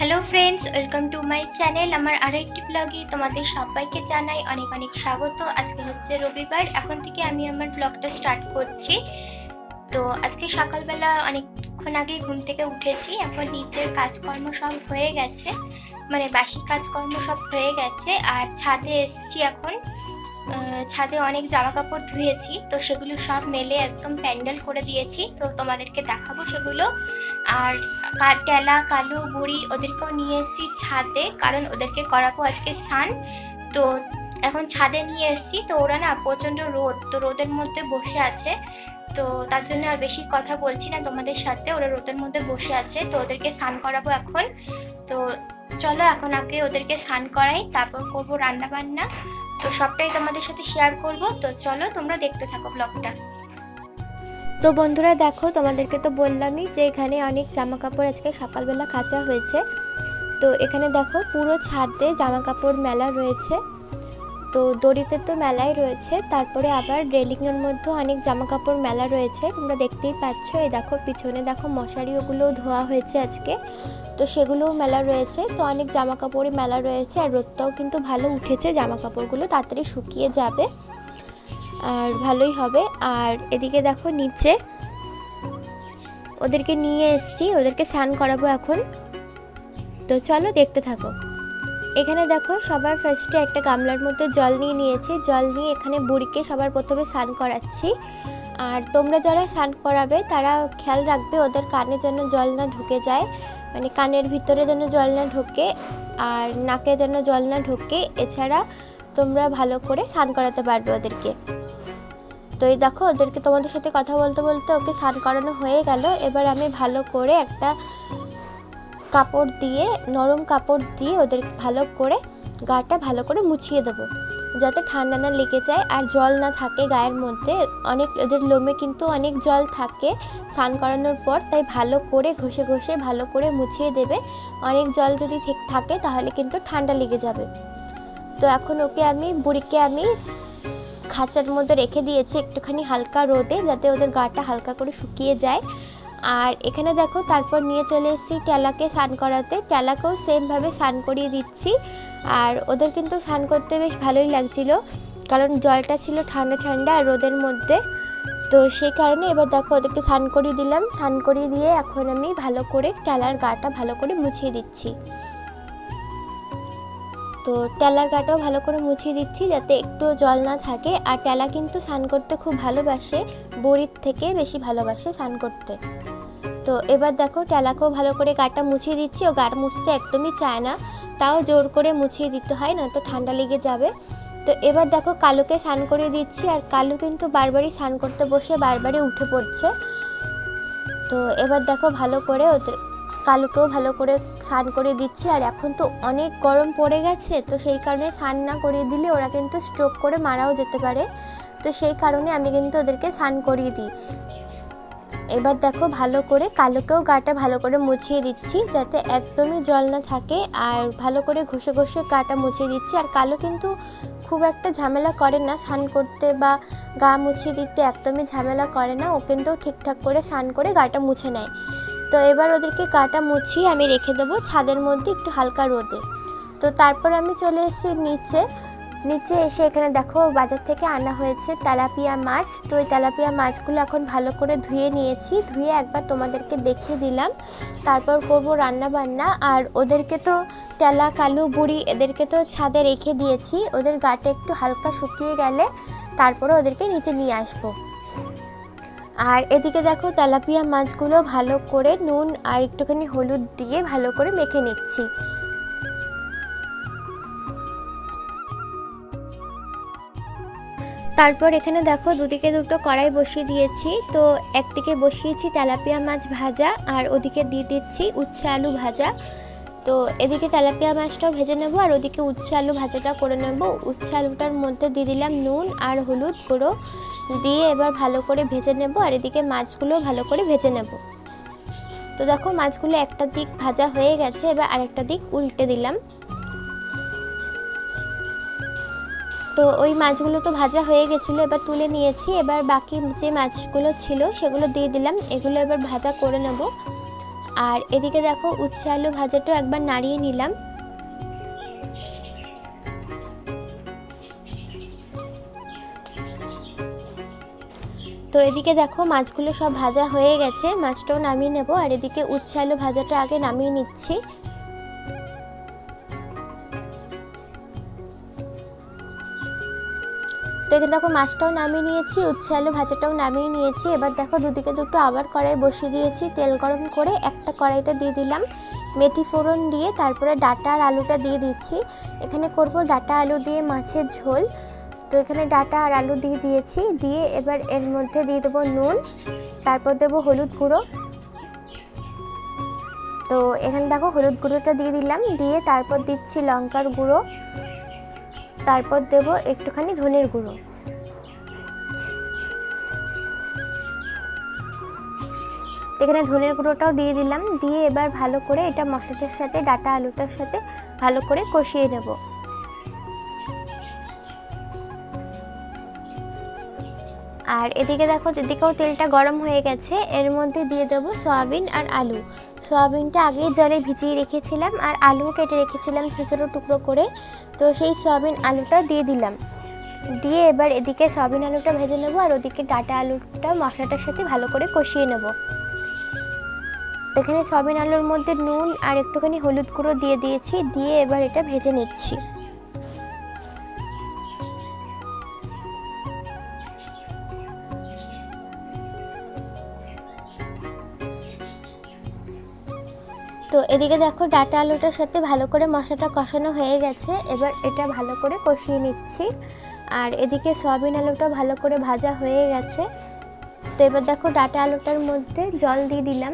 Hello friends welcome to my channel আমার আরেকটি ব্লগে তোমাদের সবাইকে জানাই অনেক অনেক স্বাগত। আজকে হচ্ছে রবিবার, এখন থেকে আমি আমার ব্লগটা স্টার্ট করছি। তো আজকে সকালবেলা অনেকক্ষণ আগে ঘুম থেকে উঠেছি, এখন নিচের কাজকর্ম সব হয়ে গেছে। মানে বাসি কাজকর্ম সব হয়ে গেছে, আর ছাদে এসছি এখন। ছাদে অনেক জামা কাপড় ধুয়েছি, তো সেগুলো সব মেলে একদম প্যান্ডেল করে দিয়েছি। তো তোমাদেরকে দেখাবো সেগুলো। আর টেলা কালো বুড়ি ওদেরকেও নিয়ে এসেছি ছাদে, কারণ ওদেরকে করাবো আজকে স্নান। তো এখন ছাদে নিয়ে এসেছি, তো ওরা না প্রচণ্ড রোদ, তো রোদের মধ্যে বসে আছে। তো তার জন্য আর বেশি কথা বলছি না তোমাদের সাথে, ওরা রোদের মধ্যে বসে আছে, তো ওদেরকে স্নান করাবো এখন। তো চলো এখন আগে ওদেরকে স্নান করাই, তারপর করব রান্না বান্না তো সবটাই তোমাদের সাথে শেয়ার করব, তো চলো তোমরা দেখতে থাকো ব্লগটা তো বন্ধুরা দেখো, তোমাদেরকে তো বললামই যে এখানে অনেক জামা কাপড় আজকে সকালবেলা কাচা হয়েছে। তো এখানে দেখো, পুরো ছাদে জামা কাপড় মেলা রয়েছে। তো দড়িতে তো মেলাই রয়েছে, তারপরে আবার রেলিংয়ের মধ্যেও অনেক জামা কাপড় মেলা রয়েছে। তোমরা দেখতেই পাচ্ছ, এই দেখো, পিছনে দেখো মশারি ওগুলোও ধোয়া হয়েছে আজকে। তো সেগুলোও মেলা রয়েছে, তো অনেক জামা কাপড়ই মেলা রয়েছে। আর রোদটাও কিন্তু ভালো উঠেছে জামা কাপড়গুলো তাড়াতাড়ি শুকিয়ে যাবে। আর ভালোই হবে। আর এদিকে দেখো নিচে ওদেরকে নিয়ে এসেছি, ওদেরকে স্নান করাবো এখন। তো চলো দেখতে থাকো। এখানে দেখো সবার ফার্স্টে একটা গামলার মধ্যে জল নিয়ে নিয়েছি। জল নিয়ে এখানে বুড়িকে সবার প্রথমে স্নান করাচ্ছি। আর তোমরা যারা স্নান করাবে, তারা খেয়াল রাখবে ওদের কানে যেন জল না ঢুকে যায়। মানে কানের ভিতরে যেন জল না ঢোকে, আর নাকে যেন জল না ঢোকে। এছাড়া তোমরা ভালো করে স্নান করাতে পারবে ওদেরকে। তো এই দেখো, ওদেরকে তোমাদের সাথে কথা বলতে বলতে ওকে স্নান করানো হয়ে গেল। এবার আমি ভালো করে একটা কাপড় দিয়ে, নরম কাপড় দিয়ে ওদের ভালো করে গাটা ভালো করে মুছিয়ে দেবো। যাতে ঠান্ডা না লেগে যায় আর জল না থাকে গায়ের মধ্যে। অনেক ওদের লোমে কিন্তু অনেক জল থাকে স্নান করানোর পর, তাই ভালো করে ঘষে ঘষে ভালো করে মুছিয়ে দেবে। অনেক জল যদি থাকে তাহলে কিন্তু ঠান্ডা লেগে যাবে। তো এখন ওকে আমি, বুড়িকে আমি খাঁচার মধ্যে রেখে দিয়েছি একটুখানি হালকা রোদে যাতে ওদের গাটা হালকা করে শুকিয়ে যায়। আর এখানে দেখো তারপর নিয়ে চলে এসেছি টেলাকে স্নান করাতে। টেলাকেও সেমভাবে স্নান করিয়ে দিচ্ছি। আর ওদের কিন্তু স্নান করতে বেশ ভালোই লাগছিল, কারণ জলটা ছিল ঠান্ডা ঠান্ডা আর রোদের মধ্যে। তো সেই কারণে এবার দেখো ওদেরকে স্নান করিয়ে দিলাম। স্নান করিয়ে দিয়ে এখন আমি ভালো করে টেলার গাটা ভালো করে মুছিয়ে দিচ্ছি। তো টেলার গাটাও ভালো করে মুছিয়ে দিচ্ছি যাতে একটু জল না থাকে। আর টেলা কিন্তু স্নান করতে খুব ভালোবাসে, বড়ির থেকে বেশি ভালোবাসে স্নান করতে। তো এবার দেখো টেলাকেও ভালো করে গাটা মুছিয়ে দিচ্ছি, ও গাটা মুছতে একদমই চায় না। তাও জোর করে মুছিয়ে দিতে হয় না তো ঠান্ডা লেগে যাবে। তো এবার দেখো কালুকে স্নান করে দিচ্ছি, আর কালু কিন্তু বারবারই স্নান করতে বসে বারবারই উঠে পড়ছে। তো এবার দেখো ভালো করে ওদের কালুকেও ভালো করে স্নান করে দিচ্ছি। আর এখন তো অনেক গরম পড়ে গেছে, তো সেই কারণে স্নান না করিয়ে দিলে ওরা কিন্তু স্ট্রোক করে মারাও যেতে পারে। তো সেই কারণে আমি কিন্তু ওদেরকে স্নান করিয়ে দিই। এবার দেখো ভালো করে কালোকেও গাটা ভালো করে মুছিয়ে দিচ্ছি, যাতে একদমই জল না থাকে। আর ভালো করে ঘষে ঘষে গাটা মুছিয়ে দিচ্ছি। আর কালো কিন্তু খুব একটা ঝামেলা করে না স্নান করতে বা গা মুছিয়ে দিতে, একদমই ঝামেলা করে না। ও কিন্তু ঠিকঠাক করে স্নান করে গাটা মুছে নেয়। তো এবার ওদেরকে কাটা মুছিয়ে আমি রেখে দেবো ছাদের মধ্যে একটু হালকা রোদে। তো তারপর আমি চলে এসেছি নিচে। নিচে এসে এখানে দেখো বাজার থেকে আনা হয়েছে তেলাপিয়া মাছ। তো ওই তেলাপিয়া মাছগুলো এখন ভালো করে ধুয়ে নিয়েছি। ধুয়ে একবার তোমাদেরকে দেখিয়ে দিলাম। তারপর করব রান্না বান্না আর ওদেরকে তো টেলা কালু, বুড়ি এদেরকে তো ছাদে রেখে দিয়েছি। ওদের গাটা একটু হালকা শুকিয়ে গেলে তারপরে ওদেরকে নিচে নিয়ে আসব। আর এদিকে দেখো তেলাপিয়া মাছগুলো ভালো করে নুন আর একটুখানি হলুদ দিয়ে ভালো করে মেখে নিচ্ছি। তারপর এখানে দেখো দুদিকে দুটো কড়াই বসিয়ে দিয়েছি, তো একদিকে বসিয়েছি তেলাপিয়া মাছ ভাজা আর ওদিকে দিয়ে দিচ্ছি উচ্ছে আলু ভাজা। তো এদিকে তেলাপিয়া মাছটাও ভেজে নেব আর ওদিকে উচ্ছে আলু ভাজাটা করে নেব। উচ্ছে আলুটার মধ্যে দিয়ে দিলাম নুন আর হলুদ গুঁড়ো দিয়ে এবার ভালো করে ভেজে নেব আর এদিকে মাছগুলো ভালো করে ভেজে নেব। তো দেখো মাছগুলো একটা দিক ভাজা হয়ে গেছে, এবার আরেকটা দিক উল্টে দিলাম। তো ওই মাছগুলো তো ভাজা হয়ে গেছিল, এবার তুলে নিয়েছি। এবার বাকি যে মাছগুলো ছিল সেগুলো দিয়ে দিলাম। এগুলো এবার ভাজা করে নেব। আর এদিকে দেখো উচ্ছে আলু ভাজাটাও একবার নাড়িয়ে নিলাম। তো এদিকে দেখো মাছগুলো সব ভাজা হয়ে গেছে, মাছটাও নামিয়ে নেব। আর এদিকে উচ্ছে আলু ভাজাটা আগে নামিয়ে নিচ্ছি। তো এখানে দেখো, মাছটাও নামিয়ে নিয়েছি, উচ্ছে আলু ভাজাটাও নামিয়ে নিয়েছি। এবার দেখো, দুদিকে দুটো আবার কড়াই বসিয়ে দিয়েছি। তেল গরম করে একটা কড়াইতে দিয়ে দিলাম মেথি ফোড়ন দিয়ে, তারপরে ডাটা আর আলুটা দিয়ে দিচ্ছি। এখানে করব ডাটা আলু দিয়ে মাছের ঝোল। তো এখানে ডাটা আর আলু দিয়ে দিয়েছি। দিয়ে এবার এর মধ্যে দিয়ে দেবো নুন, তারপর দেবো হলুদ গুঁড়ো। তো এখানে দেখো, হলুদ গুঁড়োটা দিয়ে দিলাম। দিয়ে তারপর দিচ্ছি লঙ্কার গুঁড়ো। তারপর দেব একটুখানি ধনের গুঁড়ো। এখানে ধনের গুঁড়োটাও দিয়ে দিলাম, দিয়ে এবার ভালো করে এটা মশলাটার সাথে, ডাটা আলুটার সাথে ভালো করে কষিয়ে নেব। আর এদিকে দেখো, এদিকেও তেলটা গরম হয়ে গেছে। এর মধ্যে দিয়ে দেবো সয়াবিন আর আলু। সয়াবিনটা আগে জলে ভিজিয়ে রেখেছিলাম আর আলুও কেটে রেখেছিলাম ছোটো ছোটো টুকরো করে। তো সেই সয়াবিন আলুটা দিয়ে দিলাম। দিয়ে এবার এদিকে সয়াবিন আলুটা ভেজে নেব আর ওদিকে ডাটা আলুটা মশলাটার সাথে ভালো করে কষিয়ে নেব। এখানে সয়াবিন আলুর মধ্যে নুন আর একটুখানি হলুদ গুঁড়ো দিয়ে দিয়েছি, দিয়ে এবার এটা ভেজে নিচ্ছি। তো এদিকে দেখো ডাটা আলুটার সাথে ভালো করে মশলাটা কষানো হয়ে গেছে। এবার এটা ভালো করে কষিয়ে নিচ্ছি। আর এদিকে সয়াবিন আলুটা ভালো করে ভাজা হয়ে গেছে। তো এবার দেখো ডাটা আলুটার মধ্যে জল দিয়ে দিলাম।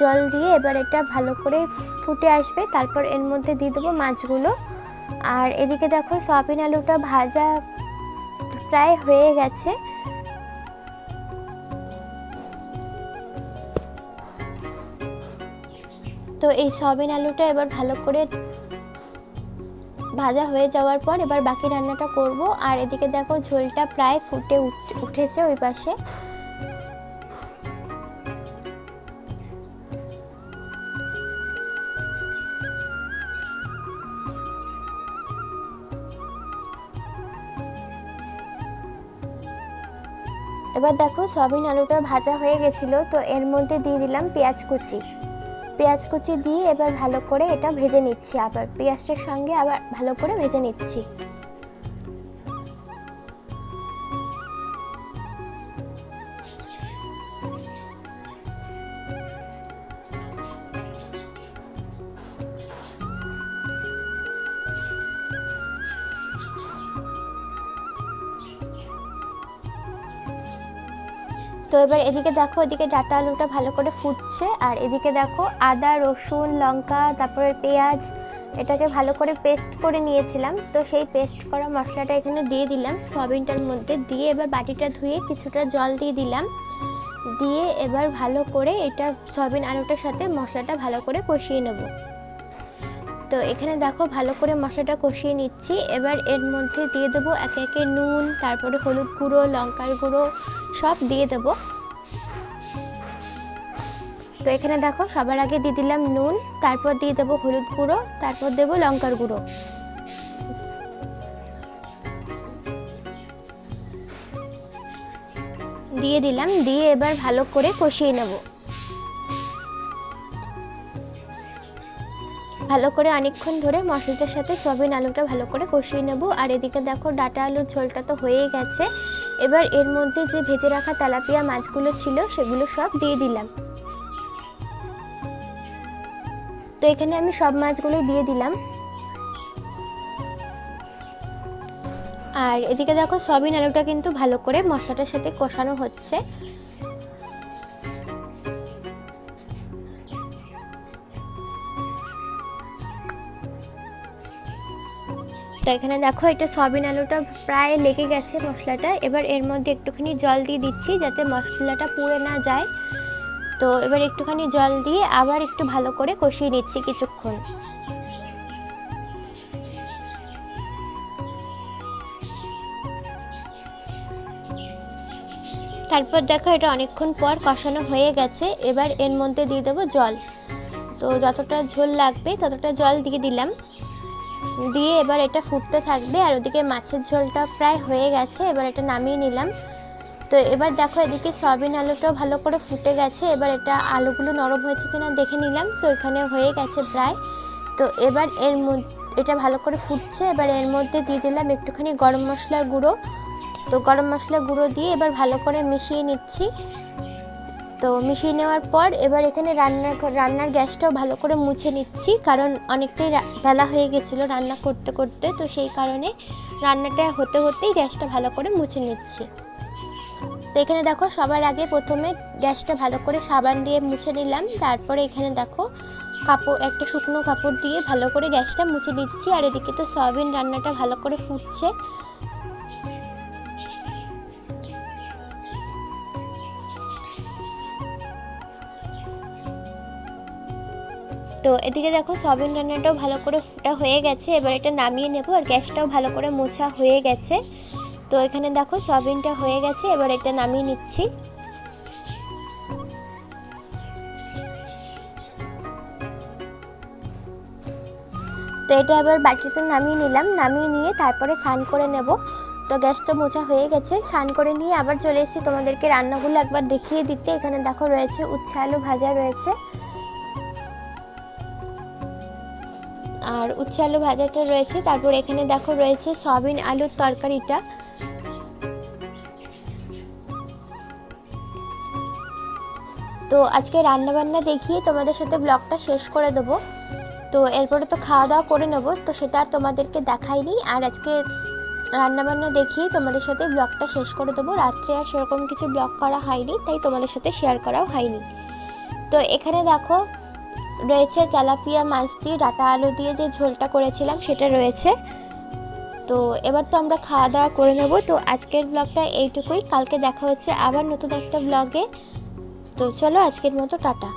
জল দিয়ে এবার এটা ভালো করে ফুটে আসবে। তারপর এর মধ্যে দিয়ে দেবো মাছগুলো। আর এদিকে দেখো সয়াবিন আলুটা ভাজা প্রায় হয়ে গেছে। তো এই সয়াবিন আলুটা এবার ভালো করে ভাজা হয়ে যাওয়ার পর এবার বাকি রান্নাটা করব। আর এদিকে দেখো ঝোলটা প্রায় ফুটে উঠেছে ওই পাশে। এবার দেখো সয়াবিন আলুটা ভাজা হয়ে গেছিল, তো এর মধ্যে দিয়ে দিলাম পেঁয়াজ কুচি। পেঁয়াজ কুচি দিয়ে এবার ভালো করে এটা ভেজে নিচ্ছি আবার। পেঁয়াজটার সঙ্গে আবার ভালো করে ভেজে নিচ্ছি। তো এবার এদিকে দেখো, এদিকে ডাটা আলুটা ভালো করে ফুটছে, আর এদিকে দেখো আদা, রসুন, লঙ্কা, তারপরে পেঁয়াজ, এটাকে ভালো করে পেস্ট করে নিয়েছিলাম। তো সেই পেস্ট করা মশলাটা এখানে দিয়ে দিলাম, সয়াবিনটার মধ্যে দিয়ে এবার বাটিটা ধুয়ে কিছুটা জল দিয়ে দিলাম। দিয়ে এবার ভালো করে এটা সয়াবিন আলুটার সাথে মশলাটা ভালো করে কষিয়ে নেব। তো এখানে দেখো ভালো করে মশলাটা কষিয়ে নিচ্ছি। এবার এর মধ্যে দিয়ে দেবো একে একে নুন, তারপরে হলুদ গুঁড়ো, লঙ্কার গুঁড়ো, সব দিয়ে দেবো। তো এখানে দেখো সবার আগে দিয়ে দিলাম নুন, তারপর দিয়ে দেবো হলুদ গুঁড়ো, তারপর দেবো লঙ্কার গুঁড়ো। দিয়ে দিলাম, দিয়ে এবার ভালো করে কষিয়ে নেব। ভালো করে অনেকক্ষণ ধরে মশলাটার সাথে সয়াবিন আলুটা ভালো করে কষিয়ে নেব। আর এদিকে দেখো ডাটা আলুর ঝোলটা তো হয়েই গেছে। এবার এর মধ্যে যে ভেজে রাখা তেলাপিয়া মাছগুলো ছিল সেগুলো সব দিয়ে দিলাম। তো এখানে আমি সব মাছগুলোই দিয়ে দিলাম। আর এদিকে দেখো সয়াবিন আলুটা কিন্তু ভালো করে মশলাটার সাথে কষানো হচ্ছে। এখানে দেখো, এটা সয়াবিন আলুটা প্রায় লেগে গেছে মশলাটা। এবার এর মধ্যে একটুখানি জল দিয়ে দিচ্ছি যাতে মশলাটা পুড়ে না যায়। তো এবার একটুখানি জল দিয়ে আবার একটু ভালো করে কষিয়ে নিচ্ছি কিছুক্ষণ। তারপর দেখো, এটা অনেকক্ষণ পর কষানো হয়ে গেছে। এবার এর মধ্যে দিয়ে দেবো জল। তো যতটা ঝোল লাগবে ততটা জল দিয়ে দিলাম। দিয়ে এবার এটা ফুটতে থাকবে আর ওদিকে মাছের ঝোলটা প্রায় হয়ে গেছে, এবার এটা নামিয়ে নিলাম। তো এবার দেখো এদিকে সয়াবিন আলুটাও ভালো করে ফুটে গেছে, এবার এটা আলুগুলো নরম হয়েছে কিনা দেখে নিলাম, তো এখানে হয়ে গেছে প্রায়। তো এবার এর মধ্যে এটা ভালো করে ফুটছে, এবার এর মধ্যে দিয়ে দিলাম একটুখানি গরম মশলার গুঁড়ো। তো গরম মশলার গুঁড়ো দিয়ে এবার ভালো করে মিশিয়ে নিচ্ছি। তো মিশিয়ে নেওয়ার পর এবার এখানে রান্নার রান্নার গ্যাসটাও ভালো করে মুছে নিচ্ছি। কারণ অনেকটাই বেলা হয়ে গেছিল রান্না করতে করতে, তো সেই কারণে রান্নাটা হতে হতেই গ্যাসটা ভালো করে মুছে নিচ্ছি। তো এখানে দেখো সবার আগে প্রথমে গ্যাসটা ভালো করে সাবান দিয়ে মুছে নিলাম। তারপরে এখানে দেখো কাপড়, একটা শুকনো কাপড় দিয়ে ভালো করে গ্যাসটা মুছে দিচ্ছি। আর এদিকে তো সয়াবিন রান্নাটা ভালো করে ফুটছে। তো এদিকে দেখো সয়াবিন রান্নাটাও ভালো করে ফোটা হয়ে গেছে। এবার এটা নামিয়ে নেব আর গ্যাসটাও ভালো করে মোছা হয়ে গেছে। তো এখানে দেখো সয়াবিনটা হয়ে গেছে, এবার এটা নামিয়ে নিচ্ছি। তো এটা এবার বাটিতে নামিয়ে নিলাম, নামিয়ে নিয়ে তারপরে স্নান করে নেব। তো গ্যাসটা মোছা হয়ে গেছে, স্নান করে নিয়ে আবার চলে এসেছি তোমাদেরকে রান্নাগুলো একবার দেখিয়ে দিতে। এখানে দেখো রয়েছে উচ্ছে আলু ভাজা রয়েছে। আর উচ্ছে আলু ভাজাটা রয়েছে। তারপর এখানে দেখো রয়েছে সয়াবিন আলুর তরকারিটা। তো আজকে রান্নাবান্না দেখিয়ে তোমাদের সাথে ব্লগটা শেষ করে দেবো। তো এরপরে তো খাওয়া দাওয়া করে নেব, তো সেটা আর তোমাদেরকে দেখাইনি। আর আজকে রান্নাবান্না দেখিয়ে তোমাদের সাথে ব্লগটা শেষ করে দেবো। রাত্রে আর সেরকম কিছু ব্লগ করা হয়নি, তাই তোমাদের সাথে শেয়ার করাও হয়নি। তো এখানে দেখো রয়েছে তেলাপিয়া মাছ দিয়ে ডাটা আলু দিয়ে যে ঝোলটা করেছিলাম সেটা রয়েছে। তো এবার তো আমরা খাওয়া দাওয়া করে নেব। তো আজকের ব্লগটা এইটুকুই। কালকে দেখা হচ্ছে আবার নতুন একটা ব্লগে তো চলো আজকের মতো, টাটা।